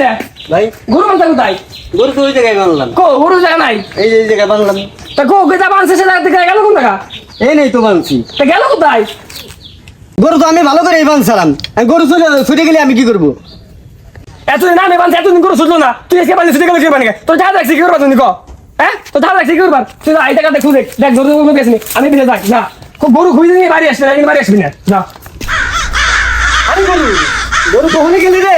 হয়েছে ভাই গরু মানতে কোথায়? গরু তো ওই জায়গায় বানলাম। কো গরু জায়গা নাই? এই যে এই জায়গায় বানলাম। তা কো গেতা বানছে সে জায়গা থেকে গেল কোন জায়গা? এই নেই তো বানছি। তা গেল কোথায়? গরু তো আমি ভালো করে এই বানছিলাম গরু চলে ছুটে গেলে আমি কি করব? এতদিন না আমি বানছি এতদিন গরু শুনলো না। তুই এসে বানছি তুই গেল কি বানিয়ে তোর যা দেখছি কি করবা তুমি ক? হ্যাঁ? তোর যা দেখছি কি করবা তুই এই টাকা দেখ দেখ দেখ গরু গরু গেছিনি আমি বিলে যাই না খুব গরু খুঁজে নিয়ে বাড়ি আসবি না বাড়ি আসবি না যা। আমি গরু। গরু কখনো গেলি রে?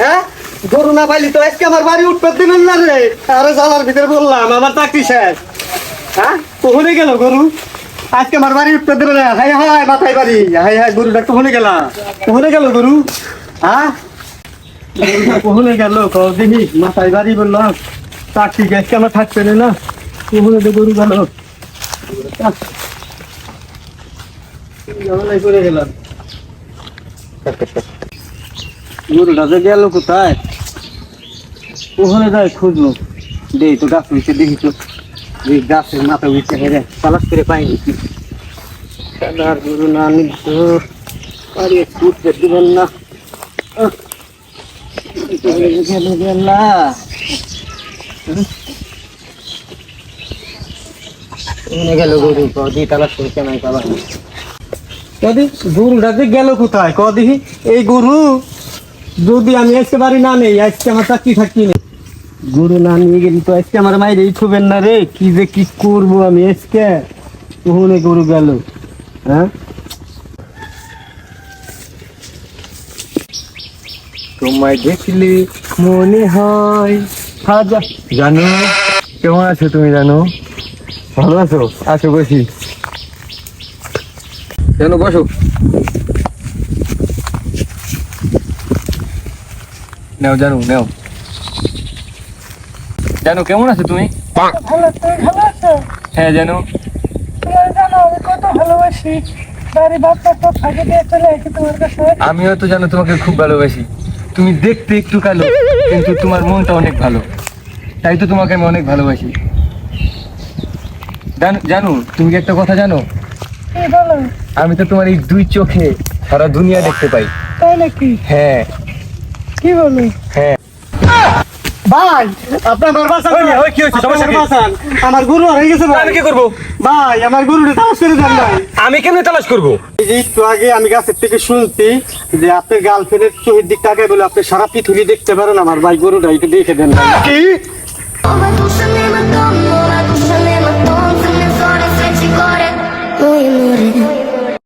হ্যাঁ? গরু না পাইলি তো আজকে আমার বাড়ি উঠতে দিবেন না রে। আরে জালার ভিতরে বললাম, আমার চাকরি শেষ। হ্যাঁ? কখনো গেল গরু? আজকে আমার বাড়ি উঠতে দিবে না। হাই হাই, মাথায় বাড়ি। হাই হাই, গরুটা গেল? গরু? হ্যাঁ? কখনো গেল? বললাম। তো গেল। পড়ে গেলাম গেল কোথায়? ওখানে যাই খুঁজলো দেই তো গাছ নিচে দেখি তো। গাছের মাথা উঠে হেরে তালাশ করে পাইনি সাদার গরু আরে দিবেন না। গরু গেল কোথায়? কদি, এই গরু, যদি আমি আজকে বাড়ি না নেই, আজকে আমার চাকরি থাকি নেই। গরু না নিয়ে গেলি তো আজকে আমার মায়ের এই থুবেন না রে। কি যে কি করব আমি আজকে? ওখানে গরু গেল। হ্যাঁ? তোমায় দেখলি মনে হয় জানো, কেমন আছো তুমি জানো? ভালো আছো? আছো বসি। জানো, বসো। নাও, জানো, নাও। জানো কেমন আছো তুমি? ভালো তুমি ভালো আছো? হ্যাঁ জানো। জানো আমি কত ভালোবাসি। বাড়ি বাচ্চা সব ফাঁকে দিয়ে চলে আসি তোমার কাছে। আমিও তো জানো তোমাকে খুব ভালোবাসি। তুমি দেখতে একটু কালো কিন্তু তোমার মনটা অনেক ভালো। তাই তো তোমাকে আমি অনেক ভালোবাসি। জানো- জানো তুমি কি একটা কথা জানো? আমি তো তোমার এই দুই চোখে সারা দুনিয়া দেখতে পাই। তাই নাকি? হ্যাঁ। কি বলো? হ্যাঁ। ভাই আপনার বারবাসান ওই, ওই, কি হইছে সমস্যা কি? আমার গরু হারিয়ে গেছে ভাই। আমি কি করব? ভাই আমার গরুটা তালাশ করে দেন ভাই। আমি কেমনে তালাশ করব? এই যে একটু আগে আমি গাছের থেকে শুনছি যে আপনার গার্লফ্রেন্ডের চোখের দিক আগে বলে আপনি সারা পৃথিবী দেখতে পারেন আমার ভাই গরুটা এটা দেখে দেন ভাই। কি